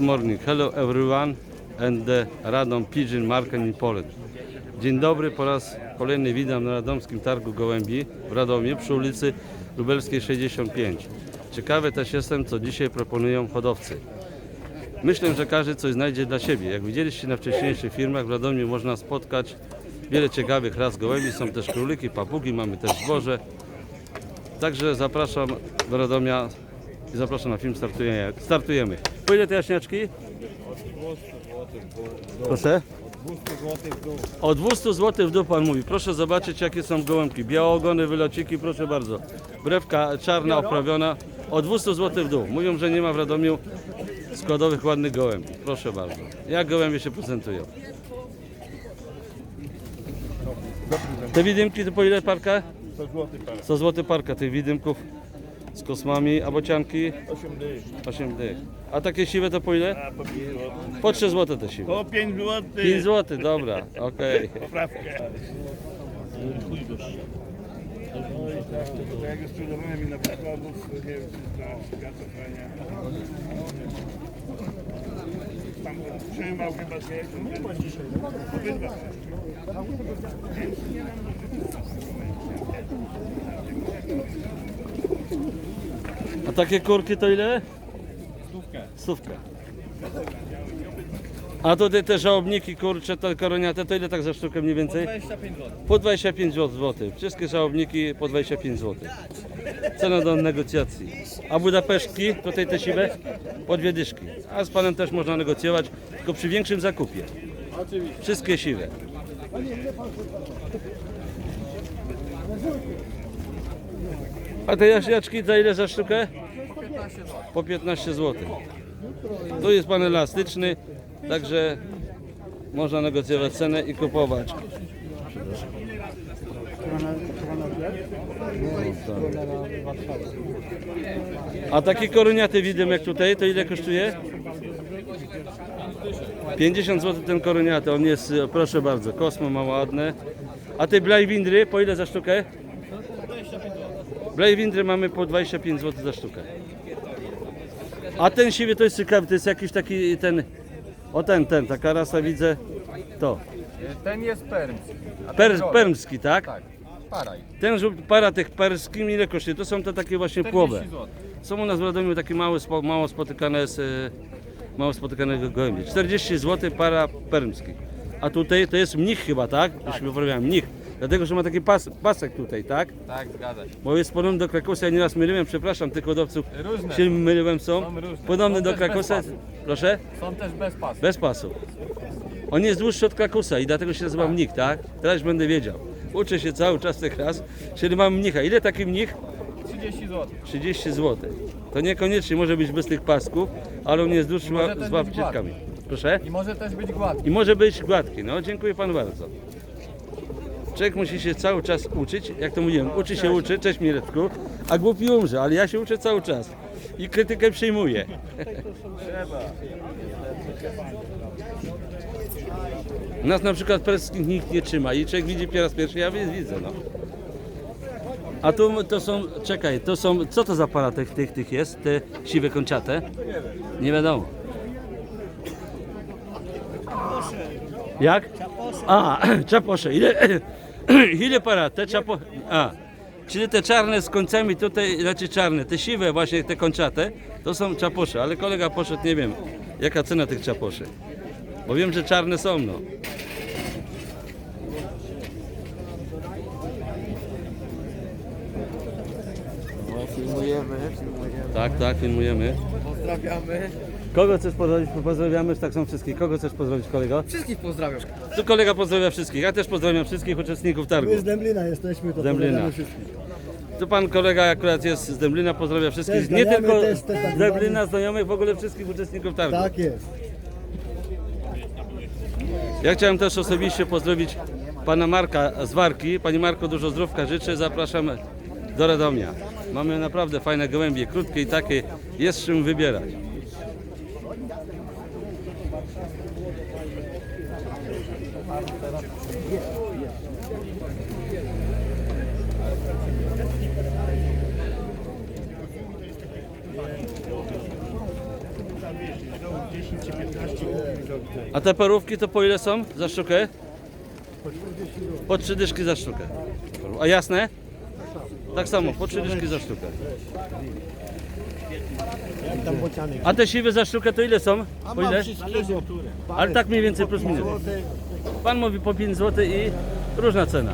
morning. Hello everyone and the Radom Pigeon Market in Poland. Dzień dobry, po raz kolejny witam na Radomskim Targu Gołębi w Radomie przy ulicy Lubelskiej 65. Ciekawy też jestem, co dzisiaj proponują hodowcy. Myślę, że każdy coś znajdzie dla siebie. Jak widzieliście na wcześniejszych filmach, w Radomiu można spotkać wiele ciekawych ras gołębi. Są też króliki, papugi, mamy też zboże. Także zapraszam do Radomia i zapraszam na film Startujemy. Po ile te jaśniaczki? Proszę? O 200 zł w dół pan mówi. Proszę zobaczyć jakie są gołębki. Białogony, wylociki, proszę bardzo. Brewka czarna, oprawiona. O 200 zł w dół. Mówią, że nie ma w Radomiu składowych ładnych gołębi. Proszę bardzo. Jak gołębie się prezentują? Te widymki to po ile parka? 100 zł parę. 100 zł parka tych widymków z kosmami, a bocianki 8 dych. 8 dych. A takie siwe to po ile? Po 5 zł. Po 3 zł te siwe. Po 5 zł. 5 zł, dobra, okej. Poprawkę. No tak, jak jest sprzedawałem mi na przykładów, nie wiem, na gazofrenia. Tam trzymał chyba się. Nie ma dzisiaj. Obydwa. A takie kurki to ile? Stówkę. Stówkę. A tutaj te żałobniki, kurcze, te koroniate, to ile tak za sztukę mniej więcej? 25 zł. Po 25 zł. Wszystkie żałobniki po 25 zł. Cena do negocjacji. A Budapesztki, tutaj te siwe? Po dwie dyszki. A z panem też można negocjować, tylko przy większym zakupie. Wszystkie siwe. A te jaśniaczki za ile za sztukę? Po 15 zł. Tu jest pan elastyczny, także można negocjować cenę i kupować. A taki koroniaty widymek tutaj, to ile kosztuje? 50 zł ten koroniaty, on jest, e, proszę bardzo, kosmo ma ładne. A te blajwindry, po ile za sztukę? Blajwindry mamy po 25 zł za sztukę. A ten siwy to jest ciekawy, to jest jakiś taki ten, o ten, ten, taka rasa widzę, to. Ten jest permski. a ten Per, permski, tak? Tak, paraj. Ten żółt, para tych perskim ile kosztuje? To są te takie właśnie płowe. 40 zł. Są u nas w Radomiu takie małe, spo- mało spotykane e, mało spotykanego gołębie. 40 zł para permski. A tutaj to jest mnich chyba, tak? Już mi poprawiałem, mnich. Dlatego, że ma taki pas, pasek tutaj, tak? Tak, zgadza się. Bo jest podobny do Krakosa, ja nieraz myliłem, przepraszam tych hodowców, Różne się są. myliłem są. Są różne. Podobny Są do też bez pasów. proszę? Są też bez pasu. Bez pasu. On jest dłuższy od Krakusa i dlatego się nazywa mnich, tak? Teraz już będę wiedział. Uczę się cały czas tych raz, czyli mam mnicha. Ile taki mnich? 30 zł. 30 zł. To niekoniecznie może być bez tych pasków, ale on jest dłuższy może z być. Proszę? I może też być gładki. I może być gładki. No, dziękuję panu bardzo. Człowiek musi się cały czas uczyć, jak to mówiłem, uczy się uczy, cześć Mireczku, a głupi umrze, ale ja się uczę cały czas i krytykę przyjmuję. Nas na przykład perskich nikt nie trzyma i człowiek widzi po raz pierwszy, ja widzę, no. A tu to są, czekaj, to są, co to za para tych, tych, tych jest, te siwe kończate? Nie wiadomo. Jak? A, czaposze. Ile, ile para? Te czapo... A, czyli te czarne z końcami tutaj, znaczy czarne, te siwe właśnie, te kończate, to są czaposze, ale kolega poszedł, nie wiem, jaka cena tych czaposzy. Bo wiem, że czarne są, no. Filmujemy, filmujemy. Tak, tak, filmujemy. Pozdrawiamy. Kogo chcesz pozdrowić? Pozdrawiamy, tak są wszystkich. Kogo chcesz pozdrowić, kolego? Wszystkich pozdrawiam. Tu kolega pozdrawia wszystkich. Ja też pozdrawiam wszystkich uczestników targu. My z Dęblina jesteśmy, to Dęblina. pozdrawiamy wszystkich. Tu pan kolega akurat jest z Dęblina, pozdrawia wszystkich. Też Nie znajomych, tylko też- też z tak Dęblina, znajomych, w ogóle wszystkich uczestników targu. Tak jest. Ja chciałem też osobiście pozdrowić pana Marka z Warki. Panie Marko, dużo zdrówka życzę. Zapraszam do Radomia. Mamy naprawdę fajne gołębie, krótkie i takie. Jest czym wybierać. tam wiesz, do 10 czy 15 kupił za A te parówki to po ile są za sztukę? Po trzy dyszki za sztukę. A jasne? Tak samo, po trzy dyszki za sztukę. A te siwe za sztukę to ile są? Po ile? Ale tak mniej więcej plus minus. Pan mówi po 5 zł i różna cena.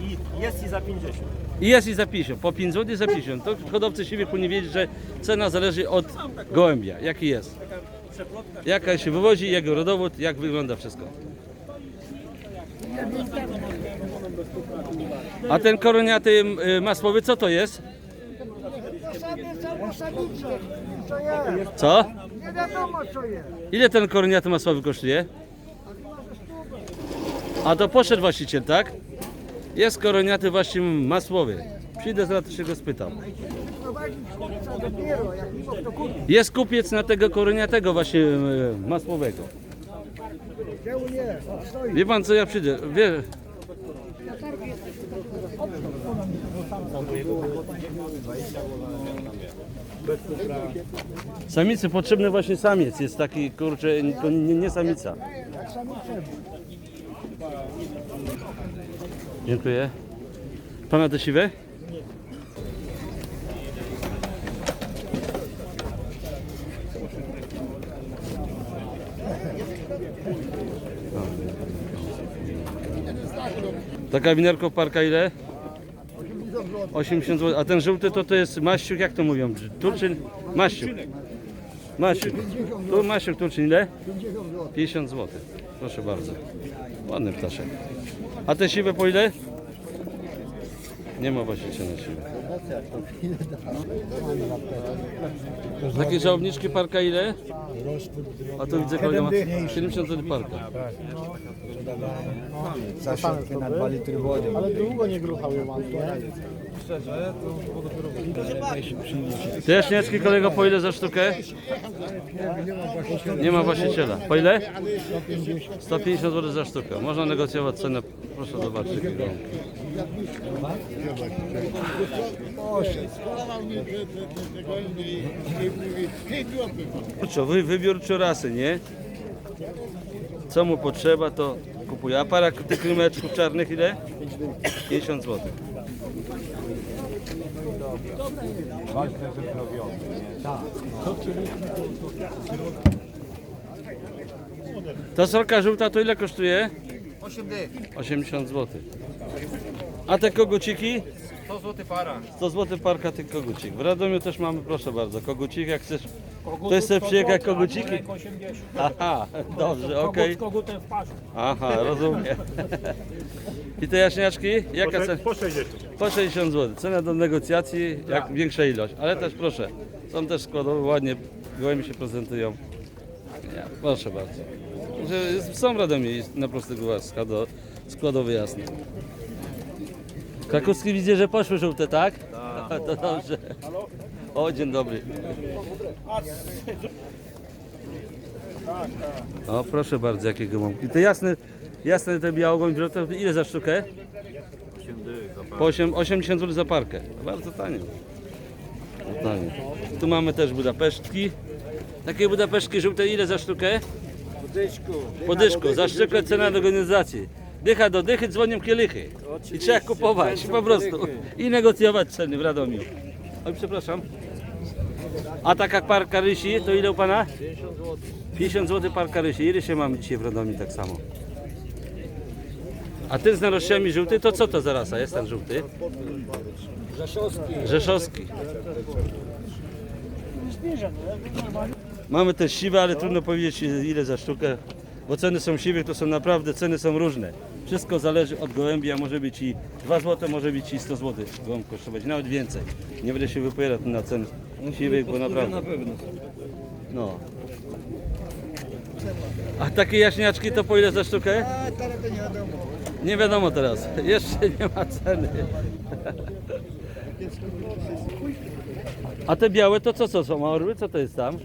I jest i za 50. I jest i za 50, po 5 zł i za 50. To hodowcy siwych powinni wiedzieć, że cena zależy od gołębia, jaki jest. Jaka się wywozi, jego rodowód, jak wygląda wszystko. A ten koroniaty y, masłowy, co to jest? Co? Nie wiadomo co jest. Ile ten koroniaty masłowy kosztuje? A to poszedł właściciel, tak? Jest koroniaty właśnie masłowy. Przyjdę zaraz się go spytam. Jest kupiec na tego koroniatego właśnie e, masłowego. Wie pan co ja przyjdę? Wie... Samicy potrzebny właśnie samiec. Jest taki kurczę, to nie, nie samica. Dziękuję. Pana te siwe? Taka winerko parka ile? 80 zł. A ten żółty to to jest maściuk, jak to mówią? Turczyn? Maściuk. Maściuk. Tu maściuk, turczyn ile? 50 zł. Proszę bardzo. Ładny ptaszek. A te siwe po ile? Nie ma właściciela siwe. Takie żałobniczki parka ile? A tu widzę kolega ma 70 zł parka. za środkę na 2 litry wody. Ale długo nie gruchały mam. Te jaśniaczki kolego po ile za sztukę? Nie ma właściciela. Po ile? 150 zł za sztukę. Można negocjować cenę. Proszę zobaczyć. gołąbki. Co, wy, wybiórczy rasy, nie? Co mu potrzeba, to kupuje. A para tych krymeczków czarnych ile? 50 zł. Ta sorka żółta to ile kosztuje? 8 dych, 80 zł. A te koguciki? 100 zł para. 100 zł parka tych kogucik. W Radomiu też mamy, proszę bardzo, kogucik jak chcesz. Ktoś chce przyjechać koguciki? Aha, dobrze, okej. Kogutem w. Aha, rozumiem. I te jaśniaczki? Jaka cena? Po 60. Po 60 zł. Cena do negocjacji, jak większa ilość. Ale też proszę, są też składowe, ładnie, gołębie się prezentują. Ja, proszę bardzo. Jest- są w Radomiu na prostego łaska do składowy jasny. Krakuski widzę, że poszły żółte, tak? Tak. To dobrze. O, dzień dobry. O, proszę bardzo, jakie gołąbki. Te jasne, jasne te białogąbie, to ile za sztukę? Po 8, 80 zł za parkę. Bardzo tanio. Bardzo tanio. Tu mamy też Budapesztki. Takie Budapesztki żółte ile za sztukę? Po dyszku. Za sztukę cena do organizacji. Dycha do dychy, dzwonią kielichy. I trzeba kupować po prostu. I negocjować ceny w Radomiu. Oj, przepraszam. A taka parka rysi, to ile u Pana? 50 zł. 50 zł parka rysi. Ile się mamy dzisiaj w Radomiu tak samo? A ten z narożniami żółty, to co to za rasa jest ten żółty? Rzeszowski. Rzeszowski. Mamy też siwe, ale trudno powiedzieć ile za sztukę, bo ceny są siwych, to są naprawdę, ceny są różne. Wszystko zależy od gołębia, może być i 2 zł, może być i 100 zł gołąb kosztować, nawet więcej. Nie będę się wypowiadał na cen siwych, bo naprawdę. No. A takie jaśniaczki to po ile za sztukę? A teraz to nie wiadomo. Nie wiadomo teraz. Jeszcze nie ma ceny. A te białe to co, co są? Orły? Co to jest tam?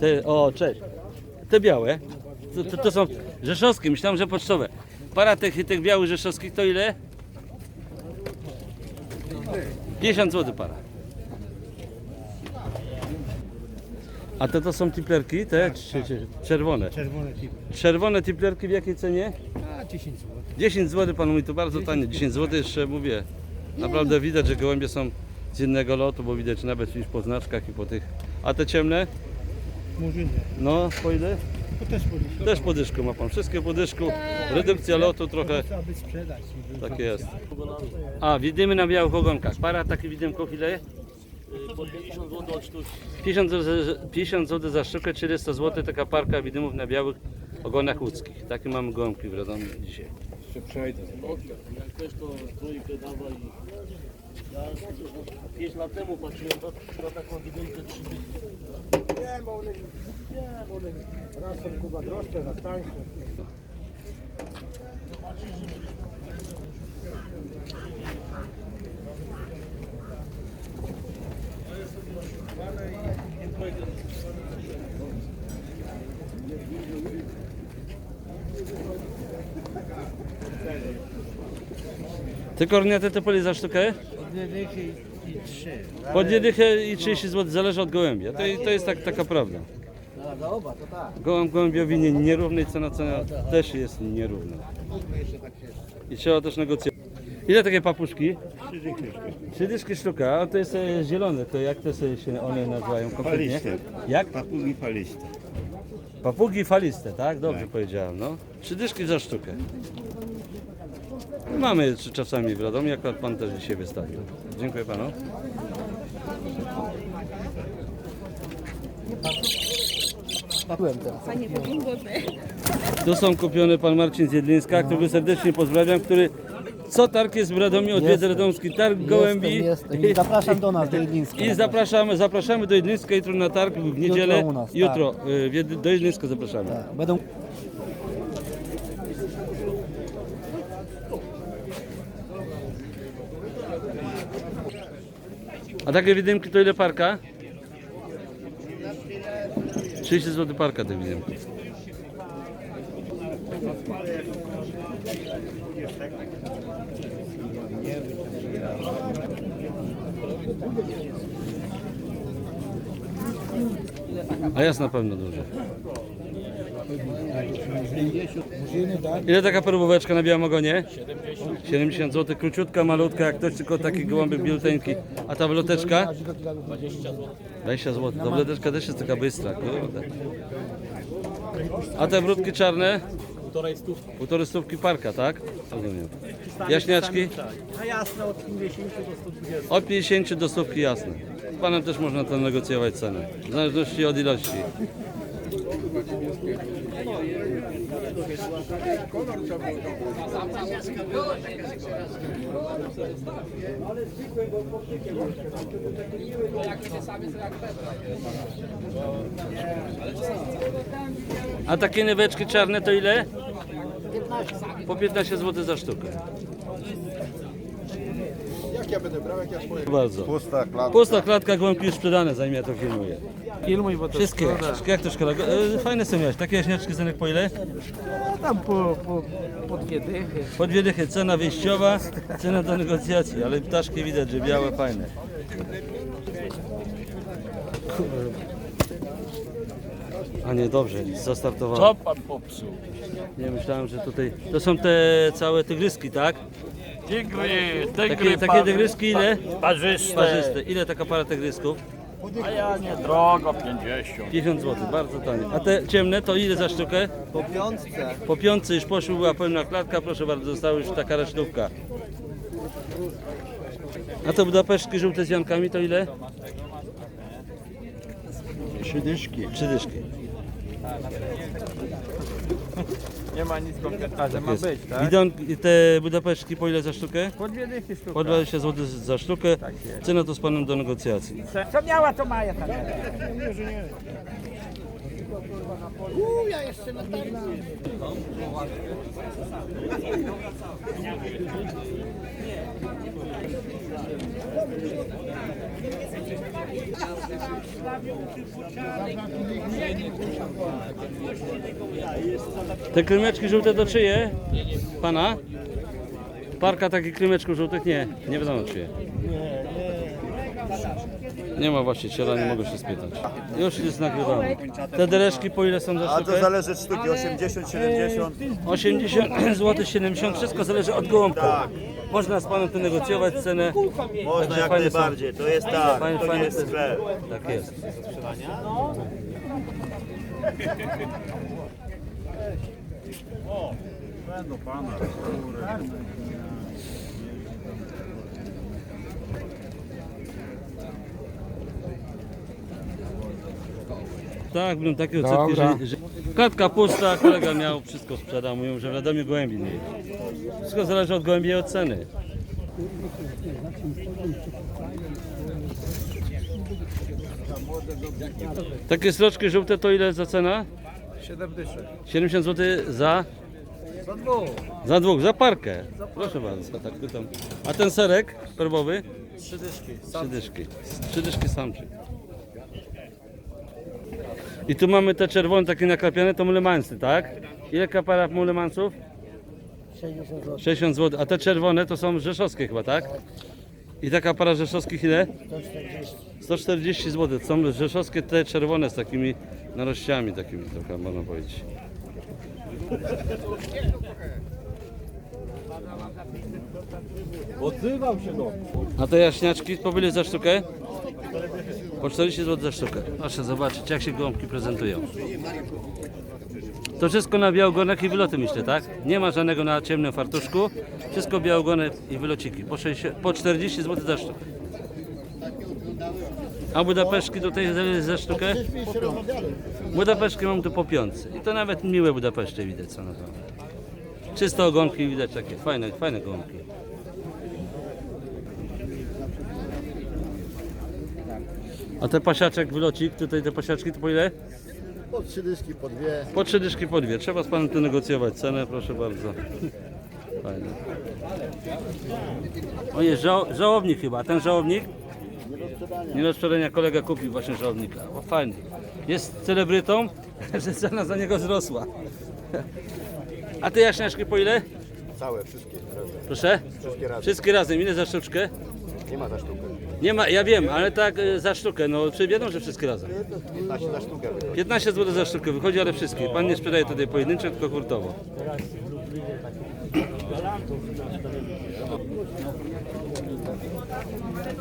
Te, o, cześć. Te białe? To, to, to są rzeszowskie, myślałem, że pocztowe. Para tych, tych białych rzeszowskich to ile? 50 zł para. A te to są tiplerki, te czy, czy, czerwone? Czerwone typy. Czerwone tiplerki w jakiej cenie? A 10 zł. 10 zł pan mówi to bardzo tanie. 10 zł jeszcze mówię. Naprawdę widać, że gołębie są z innego lotu, bo widać nawet już po znaczkach i po tych. A te ciemne? Murzyny. No, po ile? To też podnieść. Też po dyszku ma pan. Wszystkie po dyszku. Redukcja lotu trochę. Trzeba by sprzedać. Tak jest. A, widymy na białych ogonkach. Para takich widymków ile? Po 50 zł od sztuki. 50 zł, 50 zł za sztukę, 400 zł taka parka widymów na białych ogonach łódzkich. Takie mamy gołąbki w Radomiu dzisiaj. Jak też to trójkę dawaj. Ja 5 lat temu patrzyłem na, taką widełkę 3 Raz są kuba droższe, raz tańsze. Ty korniaty to poli za sztukę? Dwie dychy i trzy. Po dwie dychy i 30 zł zależy od gołębia. To, to jest tak, taka prawda. Za oba, to tak. Gołąb gołębiowi nierównej cena, cena też jest nierówna. I trzeba też negocjować. Ile takie papuszki? Trzy dyszki sztuka, a to jest e, zielone, to jak to sobie się one nazywają konkretnie? Faliste. Jak? Papugi faliste. Papugi faliste, tak? Dobrze powiedziałem, no. Trzy dyszki za sztukę. Mamy je czasami w Radomiu, akurat pan też dzisiaj wystawił. Dziękuję panu. Panie Boże. Tu są kupione pan Marcin z Jedlińska, którego serdecznie pozdrawiam, który co targ jest w Radomiu, odwiedza. Radomski Targ Gołębi. jestem. I zapraszam do nas, do Jedlińska. I zapraszamy, zapraszamy do Jedlińska jutro na targ w niedzielę. Jutro u nas, tak. Jutro y, w Jed- do Jedlińska zapraszamy. Będą A takie widymki to ile parka? 30 zł parka tych widymków. A jest na pewno duży. Ile taka perłóweczka na białym ogonie? 70. 70 zł, króciutka, malutka, jak ktoś tylko taki gołąbek biuteńki. A ta wloteczka? 20 zł. Ta wloteczka też jest taka bystra, kurde. A te brudki czarne? Półtorej stówki. Półtorej stówki parka, tak? Rozumiem. Jaśniaczki? A jasne od 50 do 120. Od 50 do stówki jasne. Z panem też można to negocjować cenę. W zależności od ilości. A takie nyweczki czarne to ile? Po 15 zł za sztukę. Jak ja będę brał, jak ja swoje? Bardzo. Pusta klatka. Pusta klatka, gołąbki już sprzedane, zanim ja to filmuję. Filmuj, bo to Wszystkie. Wszystkie jak to szkoda. E, Fajne są miałeś. Takie jaśniaczki zenek po ile? tam po, po, po dwie dychy. Po dwie dychy. Cena wyjściowa, cena do negocjacji. Ale ptaszki widać, że białe, fajne. A nie, dobrze, zastartowałem. Co pan popsuł? Nie myślałem, że tutaj... To są te całe tygryski, tak? Tygry, Takie, tygry takie tygryski ile? Parzyste. Parzyste. Ile taka para tygrysków? A ja nie drogo, 50. 50 zł, bardzo tanie. A te ciemne to ile za sztukę? po piątce. Po piątce już poszły, była pełna klatka, proszę bardzo, została już taka resztówka. A te budapeszki żółte z jankami to ile? Trzy dyszki. Trzy dyszki. Nie ma nic konkretnego, Tak jest. Bidon, i te budapeszki po ile za sztukę? Po dwie dychy sztuka. Po 20 zł za sztukę. Cena to z panem do negocjacji. Co miała, to maja tam. Te krymeczki żółte to czyje? Pana? Parka takich krymeczków żółtych? Nie, nie wiadomo czyje. Nie ma właściciela, nie mogę się spytać. Już jest nagrywane. Te dereszki po ile są za A to sztukę? zależy od sztuki, 80, 70. 80 zł, 70, wszystko zależy od gołąbka. Można z panem tu negocjować cenę. Można jak fajne są. najbardziej, to jest tak, Fajne, to nie fajne jest sklep. Tak jest. Tak, byłem takie odsetki, że, że klatka pusta, kolega miał, wszystko sprzedał, mówią, że w Radomiu gołębi nie jest. Wszystko zależy od gołębi i od ceny. Takie sroczki żółte to ile za cena? 7 dyszek. 70 zł za? Za dwóch. Za dwóch, za parkę. Proszę bardzo, tak pytam. A ten serek perłowy? Trzy dyszki. Trzy dyszki. Trzy dyszki samczyk. I tu mamy te czerwone, takie naklapiane, to mulemansy, tak? Ile kapara mulemansów? 60 zł. 60 zł. A te czerwone to są rzeszowskie chyba, tak? I taka para rzeszowskich ile? 140. 140 zł. Są rzeszowskie te czerwone z takimi narościami takimi trochę można powiedzieć. Odzywam się no. A te jaśniaczki po za sztukę? Po 40 zł za sztukę. Proszę zobaczyć jak się gołąbki prezentują. To wszystko na białogonach i wyloty myślę, tak? Nie ma żadnego na ciemnym fartuszku. Wszystko białogony i wylociki. Po, 60, po 40 zł za sztukę. A Budapeszki tutaj za, za sztukę? Budapeszki mam tu po piątce. I to nawet miłe Budapeszcze widać co naprawdę. Czyste ogonki widać takie fajne, fajne gołąbki. A te pasiaczek wylocik, tutaj te pasiaczki to po ile? Po trzy dyszki, po dwie. Po trzy dyszki po dwie. Trzeba z panem tu negocjować cenę, proszę bardzo. Fajnie. O jest żał, żałownik chyba, ten żałownik? Nie do sprzedania kolega kupił właśnie żałownika. O fajny. Jest celebrytą, że cena za niego wzrosła. A te jaśniaczki po ile? Całe, wszystkie razem. Proszę? Wszystkie razem. Wszystkie razem. Ile za sztuczkę? Nie ma za sztukę. Nie ma, ja wiem, ale tak e, za sztukę. No czy wiedzą, że wszystkie razem. 15 za sztukę. 15 zł za sztukę wychodzi, ale wszystkie. Pan nie sprzedaje tutaj pojedyncze, tylko hurtowo.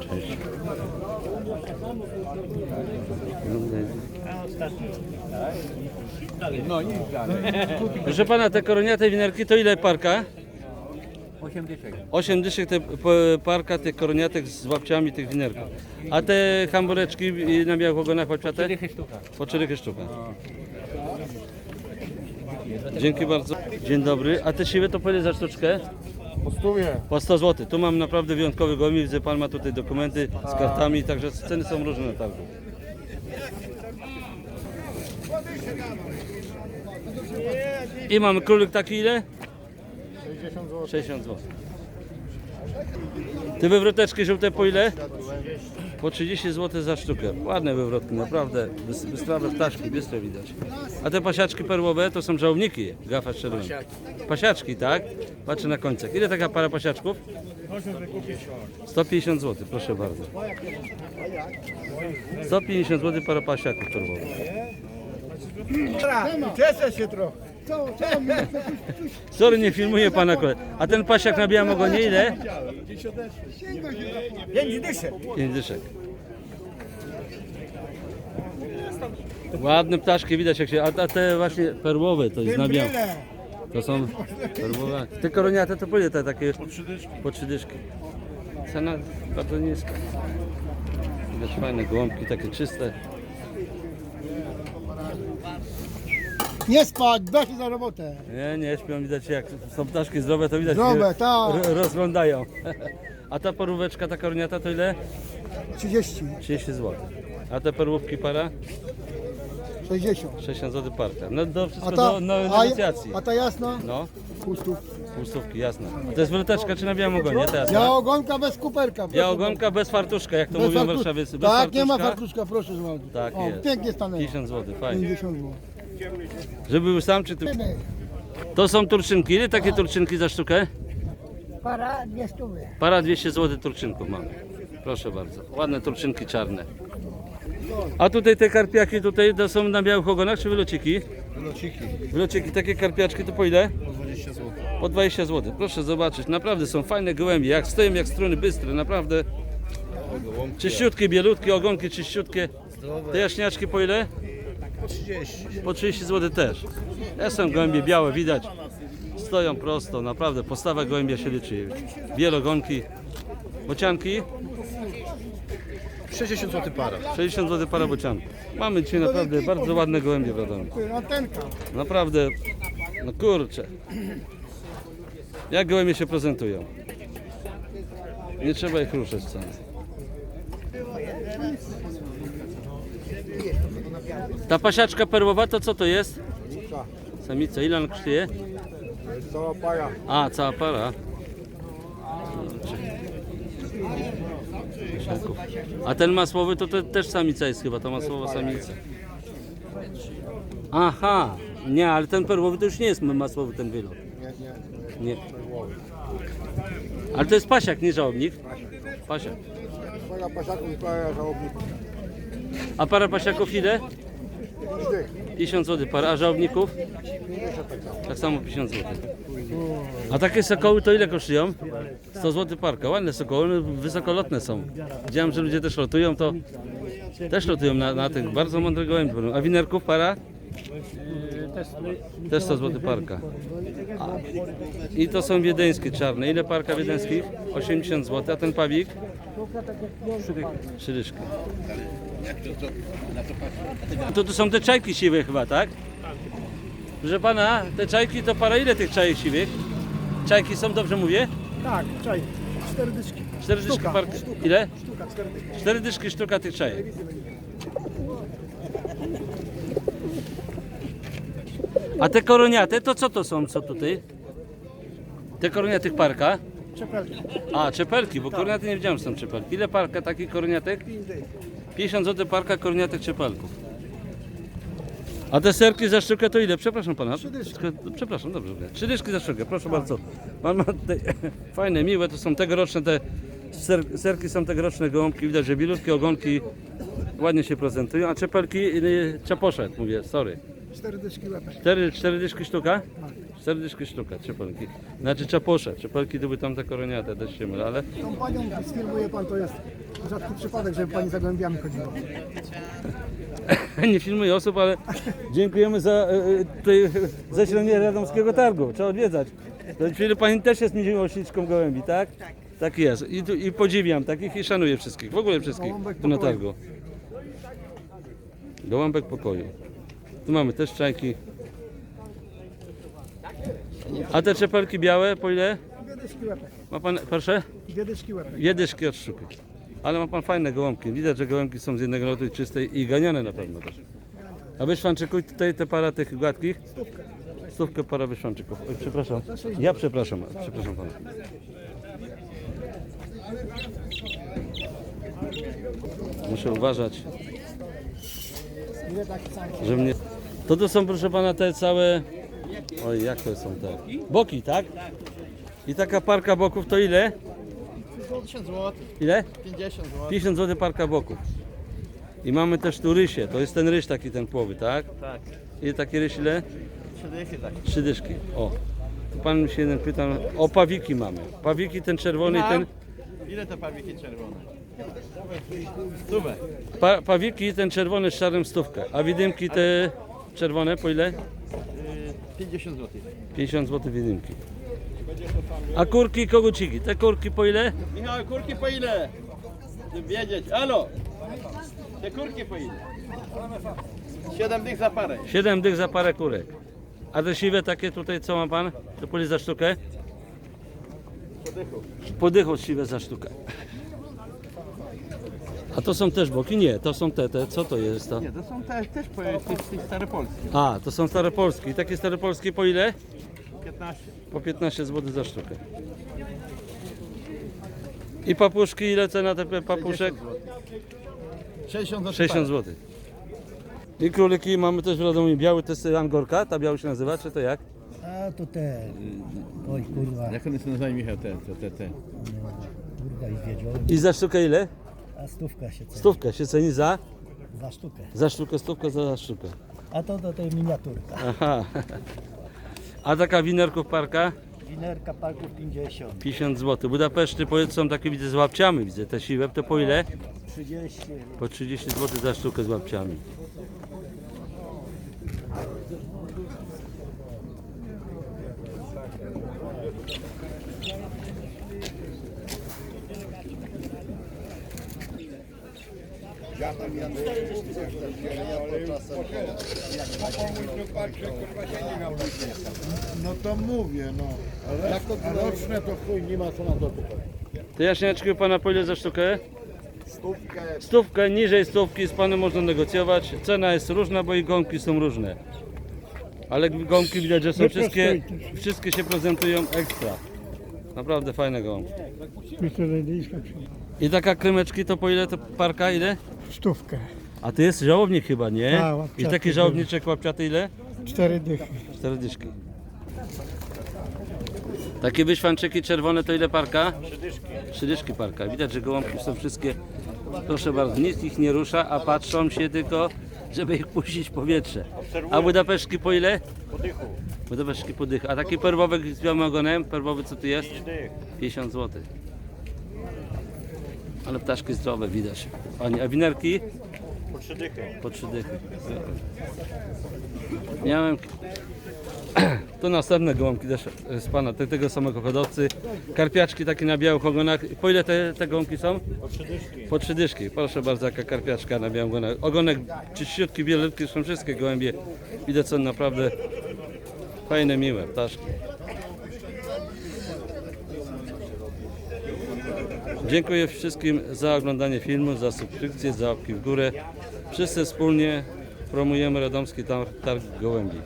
Cześć. No i dalej. Proszę pana, te koroniate winerki to ile parka? 8 dyszek. 8 dyszek te parka tych koroniatek z łapciami tych winerków. A te hambureczki na białych ogonach łapciate? Dychy sztuka. Po 4 sztuka. Dzięki bardzo. Dzień dobry. A te siwe to po ile za sztuczkę? Po stówie. Po 100 zł. Tu mam naprawdę wyjątkowy gołębi. Widzę pan ma tutaj dokumenty z kartami, także ceny są różne na targu. I mamy królik taki ile? 60 zł. 60 zł. Te wywroteczki żółte po ile? Po 30 zł za sztukę. Ładne wywrotki, naprawdę. Bys- Bystrawe ptaszki, bystre widać. A te pasiaczki perłowe to są żołniki, gafa szczerona. Pasiaczki, tak? Patrzę na końcach. Ile taka para pasiaczków? 150 zł, proszę bardzo. 150 zł para pasiaków perłowych. Cieszę się trochę. Sorry, nie filmuję pana kolegi. A ten pasiak na białym ogonie ile? 5 dyszek. 5 dyszek. Ładne ptaszki widać jak się. A a te właśnie perłowe to jest na białym. To są perłowe. Te koroniate to po ile te takie? Po trzy dyszki. Cena bardzo niska. Widać fajne gołąbki, takie czyste. Nie spać, daj się za robotę. Nie, nie śpią, widać jak są ptaszki zdrowe, to widać Zdrowe, się tak. ro- rozglądają. A ta poróweczka, ta koroniata to ile? 30, 30 zł. A te perłówki para? 60. 60 zł parka. No do wszystko do, do a, negocjacji. a ta jasna? No, Pustów. pustówki, jasne. To jest wroteczka czy na białym ogonie? To jasne. Ja ogonka bez kuperka. proszę Ja ogonka bez fartuszka, jak to bardzo. mówią Bez fartu- warszawiacy. Bez Tak, nie ma fartuszka. proszę bardzo. Tak o, jest. Pięknie stanęło. 50 zł, fajnie. 50 zł. Żeby był sam czy tu? To są turczynki. Ile takie turczynki za sztukę? Para, dwie stówy. Para 200 zł turczynków mamy. Proszę bardzo. Ładne turczynki czarne. A tutaj te karpiaki tutaj to są na białych ogonach czy wylociki? Lociki. Wylociki, takie karpiaczki to po ile? 20 zł. Po 20 zł. Proszę zobaczyć, naprawdę są fajne gołębie, jak stoją jak struny bystre, naprawdę. Czyściutkie, bielutkie, ogonki czyściutkie. Te jaśniaczki po ile? Po 30. Po 30 zł też. Ja są gołębie białe, widać. Stoją prosto, naprawdę. Postawa gołębia się liczy. Wielogonki. Bocianki 60 zł para. 60 zł para bocianków. Mamy dzisiaj naprawdę bardzo ładne gołębie w Radomiu. Naprawdę, no kurczę. Jak gołębie się prezentują? Nie trzeba ich ruszać wcale. Ta pasiaczka perłowa to co to jest? Samica. Ile ona kosztuje? Cała para. A, cała para. Pasiaków. A ten masłowy to te, też samica jest chyba, to masłowa samica. Aha, nie, ale ten perłowy to już nie jest masłowy ten wylot. Nie, nie. Nie. Ale to jest pasiak, nie żałobnik. Pasiak. Para pasiaków i para żałobników. A para pasiaków ile? 50 zł para, a żałobników? Tak samo 50 zł. A takie sokoły to ile kosztują? 100 zł parka. Ładne sokoły, wysokolotne są. Widziałem, że ludzie też lotują, to też lotują na, na tych bardzo mądre gołębie. A winerków para? Też 100 zł parka. I to są wiedeńskie czarne. Ile parka wiedeńskich? 80 zł. A ten pawik? Trzy. To tu są te czajki siwe chyba, tak? Proszę pana, te czajki to para ile tych czajek siwych? Czajki są, dobrze mówię? Tak, czaj. Cztery dyszki. Cztery dyszki Sztuka, parka. Ile? Sztuka, cztery dyszki. Cztery dyszki sztuka tych czajek. A te koroniate to co to są, co tutaj? Te koroniatych parka? Czepelki. A, czepelki, bo koroniaty nie wiedziałem, że są czepelki. Ile parka takich koroniatek? 50 zł parka koroniatek czepelków. A te serki za sztukę to ile? Przepraszam pana. Przepraszam, dobrze. Trzy dyszki za sztukę, proszę bardzo. Pan ma tutaj fajne, miłe, to są tegoroczne te ser, serki są tegoroczne gołąbki, widać, że bilutkie ogonki ładnie się prezentują, a czepelki, y, czaposze, mówię, sorry. Cztery dyszki. Cztery, cztery dyszki sztuka? Cztery dyszki sztuka, czepelki. Znaczy czaposze, czepelki to by tam te koroniate, też się mylę, ale Tą panią sfilmuje pan, to jest rzadki przypadek, żeby pani za gołębiami chodziła. nie filmuję osób, ale dziękujemy za e, e, tutaj zasilenie Radomskiego Targu. Trzeba odwiedzać. To Czyli pani też jest miłośniczką gołębi, tak? Tak jest. I, tu- I podziwiam takich i szanuję wszystkich. W ogóle wszystkich Gołąbek tu na pokoju. targu. Gołąbek pokoju. Tu mamy też czajki. A te czepelki białe po ile? Dwie dyszki łepek. Ma pan, proszę? Dwie dyszki łepek. Jedyszki od sztuki. Ale ma pan fajne gołąbki. Widać, że gołąbki są z jednego lotu i czystej i ganione na pewno też. A wyszwanczykuj tutaj te para tych gładkich? Stówkę. Stówkę para wyszwanczyków. Oj, przepraszam. Ja przepraszam, przepraszam pana. Muszę uważać, że mnie... To to są proszę pana te całe... Oj, jak to są te? Boki, tak? I taka parka boków to ile? 50 zł. Ile? 50 zł. 50 zł parka boków. I mamy też tu rysie, to jest ten ryś taki ten płowy, tak? Tak. Ile taki ryś ile? 30 tak. Trzy dyszki. O. Tu pan się jeden pyta, o pawiki mamy. Pawiki ten czerwony i ten... Ile te pawiki czerwone? Stówę. Pa, pawiki ten czerwony z czarnym stówkę. A widymki te czerwone po ile? 50 zł. 50 zł widymki. A kurki i koguciki, te kurki po ile? Michał, kurki po ile? Żeby wiedzieć. Alo! Te kurki po ile? 7 dych za parę. 7 dych za parę kurek. A te siwe takie tutaj co ma pan? To po ile za sztukę? Podychu siwe za sztukę. A to są też boki? Nie, to są te, te. Co to jest to? Nie, to są te, też po, tych, tych staropolskich. A, to są stare polskie. I takie stare polskie po ile? 15. Po 15 zł za sztukę. I papuszki, ile cena te papuszek? 60 zł. 60 zł. I króliki mamy też w Radomiu biały, to jest angorka, ta biały się nazywa, czy to jak? A to te. Oj kurwa, Jak one się nazywają, Michał, te, te, te, te. kurwa i wiedziałem. I za sztukę ile? A stówka się ceni. Stówkę się ceni za? za sztukę. Za sztukę, stówkę za sztukę. A to do tej miniaturka. Aha. A taka winerków parka? Winerka parków 50. 50 zł. Budapeszty powiedz są takie widzę z łapciami, widzę te siwe, to po ile? 30. Po 30 zł za sztukę z łapciami. No to mówię, no. Ale a roczne to chuj, nie ma co na to pytać. To jaśniaczki u pana po ile za sztukę? Stówkę. Stówkę, niżej stówki z panem można negocjować. Cena jest różna, bo i gąbki są różne. Ale gąbki widać, że są wszystkie, wszystkie się prezentują ekstra. Naprawdę fajne gąbki. I taka krymeczki to po ile to parka ile? Stówkę, A to jest żałobnik chyba, nie? Tak, I łapciaty taki żałobniczek łapciaty ile? cztery dychy. Cztery dyszki. Takie wyświanczyki czerwone to ile parka? Trzy dyszki. Parka. Widać, że gołąbki są wszystkie, proszę bardzo, nic ich nie rusza, a patrzą się tylko, żeby ich puścić w powietrze. A budapeszki po ile? Po dychu. Budapeszki po dych. A taki perwowek z białym ogonem, perwowy co tu jest? 50 zł. Ale ptaszki zdrowe widać. Pani, a winerki? Po trzy dychy. Po trzy dychy. Miałem. To następne gołąbki też z pana, te, tego samego hodowcy. Karpiaczki takie na białych ogonach. Po ile te, te gołąbki są? Po trzy dyszki. Po trzy dyszki. Proszę bardzo, jaka karpiaczka na białym ogonach. Ogonek czyściutki, bielutki są wszystkie gołębie. Widać są naprawdę fajne, miłe ptaszki. Dziękuję wszystkim za oglądanie filmu, za subskrypcję, za łapki w górę. Wszyscy wspólnie promujemy Radomski Targ, Gołębi.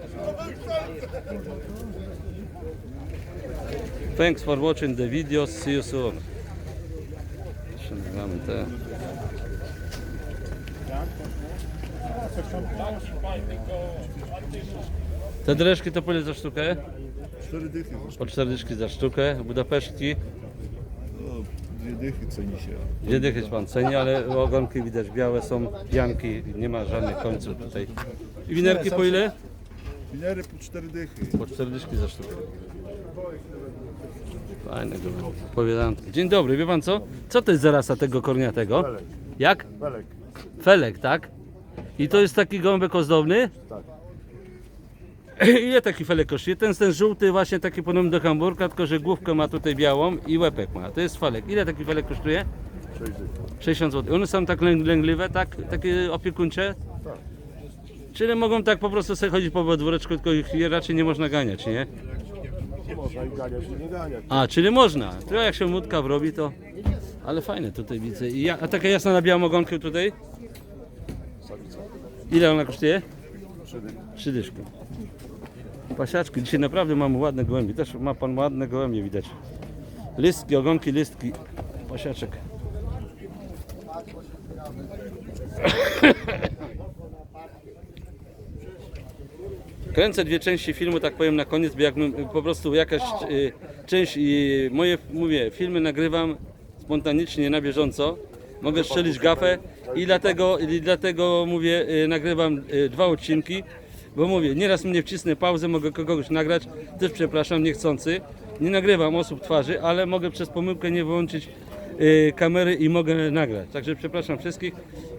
Thanks for watching the videos. See you soon. Nagramy te. Te dreszki to po ile za sztukę? Cztery dychy, Po 40 za sztukę. Budapesztki. Dwie dychy ceni się. Dwie dychy pan ceni, ale ogonki widać białe są, pianki, nie ma żadnych końców tutaj. I winerki po ile? Winery po cztery dychy. Po 40 za sztukę. Fajnego, powiadam. Dzień dobry, wie pan co? Co to jest za rasa tego korniatego? Jak? Belek. Felek, tak? I to jest taki gąbek ozdobny? Tak. Ile taki felek kosztuje? Ten, ten żółty właśnie taki podobny do hamburka, tylko że główkę ma tutaj białą i łepek ma. To jest felek. Ile taki felek kosztuje? Sześć dych. 60 zł. One są tak lęg- lęgliwe, tak? Takie opiekuńcze? Tak. Czyli mogą tak po prostu sobie chodzić po dworeczku, tylko ich raczej nie można ganiać, nie? Można i ganiać nie ganiać. A, czyli można. To jak się młódka wrobi, to... Ale fajne tutaj widzę. I ja, a taka jasna na białą ogonkę tutaj? Ile ona kosztuje? Trzy dyszki. Pasiaczki. Dzisiaj naprawdę mamy ładne gołębie. Też ma pan ładne gołębie widać. Listki, ogonki, listki. Pasiaczek. Kręcę dwie części filmu, tak powiem na koniec, bo jak po prostu jakaś y, część i moje, mówię, filmy nagrywam spontanicznie, na bieżąco. Mogę strzelić gafę i dlatego, i dlatego mówię, y, nagrywam y, dwa odcinki, bo mówię, nieraz mnie wcisnę pauzę, mogę kogoś nagrać, też przepraszam, niechcący. Nie nagrywam osób twarzy, ale mogę przez pomyłkę nie wyłączyć y, kamery i mogę nagrać. Także przepraszam wszystkich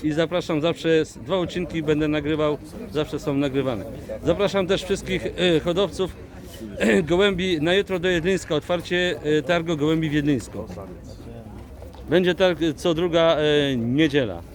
i zapraszam zawsze, dwa odcinki będę nagrywał, zawsze są nagrywane. Zapraszam też wszystkich y, hodowców gołębi na jutro do Jedlińska, otwarcie y, targu gołębi w Jedlińsku. Będzie targ co druga y, niedziela.